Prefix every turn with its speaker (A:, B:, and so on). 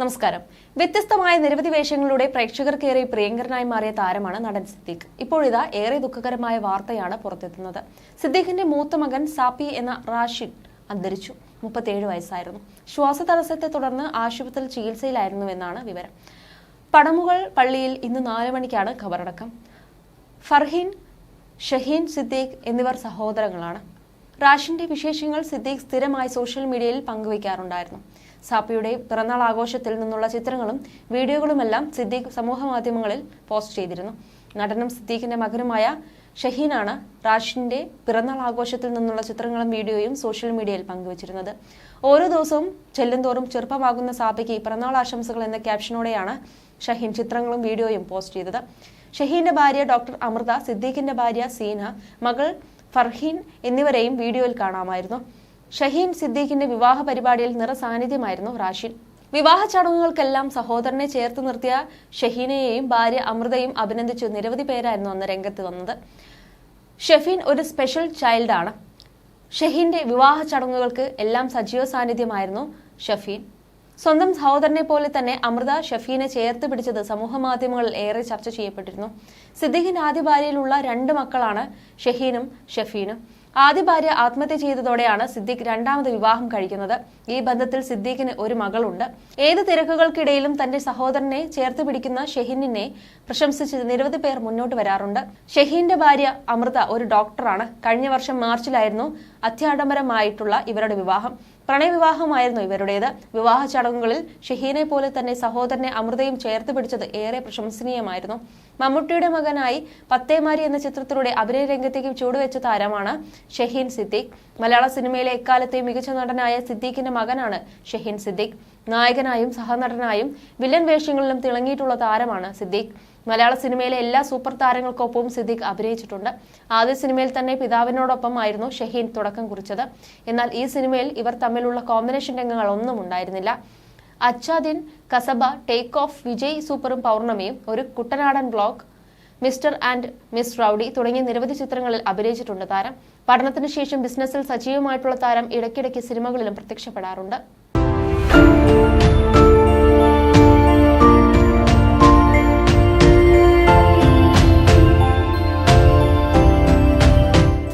A: നമസ്കാരം. വ്യത്യസ്തമായ നിരവധി വേഷങ്ങളിലൂടെ പ്രേക്ഷകർക്കേറെ പ്രിയങ്കരനായി മാറിയ താരമാണ് നടൻ സിദ്ദീഖ്. ഇപ്പോഴിതാ ഏറെ ദുഃഖകരമായ വാർത്തയാണ് പുറത്തെത്തുന്നത്. സിദ്ദീഖിന്റെ മൂത്ത മകൻ സാപ്പി എന്ന റാഷിദ് അന്തരിച്ചു. മുപ്പത്തിയേഴ് വയസ്സായിരുന്നു. ശ്വാസതടസ്സത്തെ തുടർന്ന് ആശുപത്രിയിൽ ചികിത്സയിലായിരുന്നുവെന്നാണ് വിവരം. പടമുകൾ പള്ളിയിൽ ഇന്ന് നാല് മണിക്കാണ് ഖബറടക്കം. ഫർഹീൻ ഷഹീൻ സിദ്ദീഖ് എന്നിവർ സഹോദരങ്ങളാണ്. റാഷിന്റെ വിശേഷങ്ങൾ സിദ്ദീഖ് സ്ഥിരമായി സോഷ്യൽ മീഡിയയിൽ പങ്കുവയ്ക്കാറുണ്ടായിരുന്നു സാപ്പിയുടെ പിറന്നാൾ ആഘോഷത്തിൽ നിന്നുള്ള ചിത്രങ്ങളും വീഡിയോകളുമെല്ലാം സിദ്ദീഖ് സമൂഹ മാധ്യമങ്ങളിൽ പോസ്റ്റ് ചെയ്തിരുന്നു. നടനും സിദ്ദീഖിന്റെ മകനുമായ ഷഹീനാണ് റാഷിന്റെ പിറന്നാൾ ആഘോഷത്തിൽ നിന്നുള്ള ചിത്രങ്ങളും വീഡിയോയും സോഷ്യൽ മീഡിയയിൽ പങ്കുവച്ചിരുന്നത്. ഓരോ ദിവസവും ചെല്ലുന്തോറും ചെറുപ്പമാകുന്ന സാപ്പിക്ക് പിറന്നാൾ ആശംസകൾ എന്ന ക്യാപ്ഷനോടെയാണ് ഷഹീൻ ചിത്രങ്ങളും വീഡിയോയും പോസ്റ്റ് ചെയ്തത്. ഷഹീന്റെ ഭാര്യ ഡോക്ടർ അമൃത സിദ്ദീഖിന്റെ ഭാര്യ സീന മകൾ ഫർഹീൻ എന്നിവരെയും വീഡിയോയിൽ കാണാമായിരുന്നു. ഷഹീൻ സിദ്ദീഖിന്റെ വിവാഹ പരിപാടിയിൽ നിറസാന്നിധ്യമായിരുന്നു റാഷിൻ വിവാഹ ചടങ്ങുകൾക്കെല്ലാം സഹോദരനെ ചേർത്ത് നിർത്തിയ ഷഹീനയെയും ഭാര്യ അമൃതയും അഭിനന്ദിച്ചു നിരവധി പേരായിരുന്നു അന്ന് രംഗത്ത് വന്നത്. ഷെഫീൻ ഒരു സ്പെഷ്യൽ ചൈൽഡാണ്. ഷഹീന്റെ വിവാഹ ചടങ്ങുകൾക്ക് എല്ലാം സജീവ സാന്നിധ്യമായിരുന്നു ഷഫീൻ. സ്വന്തം സഹോദരനെ പോലെ തന്നെ അമൃത ഷഫീനെ ചേർത്ത് പിടിച്ചത് സമൂഹ മാധ്യമങ്ങളിൽ ഏറെ ചർച്ച ചെയ്യപ്പെട്ടിരുന്നു. സിദ്ദീഖിന്റെ ആദ്യ ഭാര്യയിലുള്ള രണ്ട് മക്കളാണ് ഷഹീനും ഷഫീനും. ആദ്യ ഭാര്യ ആത്മഹത്യ ചെയ്തതോടെയാണ് സിദ്ദീഖ് രണ്ടാമത് വിവാഹം കഴിക്കുന്നത്. ഈ ബന്ധത്തിൽ സിദ്ദീഖിന് ഒരു മകളുണ്ട്. ഏത് തിരക്കുകൾക്കിടയിലും തന്റെ സഹോദരനെ ചേർത്ത് പിടിക്കുന്ന ഷെഹീനിനെ പ്രശംസിച്ച് നിരവധി പേർ മുന്നോട്ട് വരാറുണ്ട്. ഷെഹീന്റെ ഭാര്യ അമൃത ഒരു ഡോക്ടറാണ്. കഴിഞ്ഞ വർഷം മാർച്ചിലായിരുന്നു അത്യാഡംബരമായിട്ടുള്ള ഇവരുടെ വിവാഹം. പ്രണയവിവാഹമായിരുന്നു ഇവരുടേത്. വിവാഹ ചടങ്ങുകളിൽ ഷഹീനെ പോലെ തന്നെ സഹോദരനെ അമൃതയും ചേർത്ത് പിടിച്ചത് ഏറെ പ്രശംസനീയമായിരുന്നു. മമ്മൂട്ടിയുടെ മകനായി പത്തേമാരി എന്ന ചിത്രത്തിലൂടെ അഭിനയ രംഗത്തേക്ക് ചുവടുവെച്ച താരമാണ് ഷഹീൻ സിദ്ദീഖ്. മലയാള സിനിമയിലെ എക്കാലത്തെ മികച്ച നടനായ സിദ്ദീഖിന്റെ മകനാണ് ഷഹീൻ സിദ്ദീഖ്. നായകനായും സഹനടനായും വില്ലൻ വേഷങ്ങളിലും തിളങ്ങിയിട്ടുള്ള താരമാണ് സിദ്ദീഖ്. മലയാള സിനിമയിലെ എല്ലാ സൂപ്പർ താരങ്ങൾക്കൊപ്പവും സിദ്ദീഖ് അഭിനയിച്ചിട്ടുണ്ട്. ആദ്യ സിനിമയിൽ തന്നെ പിതാവിനോടൊപ്പം ആയിരുന്നു ഷഹീൻ തുടക്കം കുറിച്ചത്. എന്നാൽ ഈ സിനിമയിൽ ഇവർ തമ്മിലുള്ള കോമ്പിനേഷൻ രംഗങ്ങൾ ഒന്നും ഉണ്ടായിരുന്നില്ല. അച്ചാദിൻ കസബ ടേക്ക് ഓഫ് വിജയ് സൂപ്പറും പൗർണമിയും ഒരു Kuttanadan block mister and miss rowdy തുടങ്ങിയ നിരവധി ചിത്രങ്ങളിൽ അഭിനയിച്ചിട്ടുണ്ട് താരം. പഠനത്തിന് ശേഷം ബിസിനസ്സിൽ സജീവമായിട്ടുള്ള താരം ഇടയ്ക്കിടയ്ക്ക് സിനിമകളിലും പ്രത്യക്ഷപ്പെടാറുണ്ട്.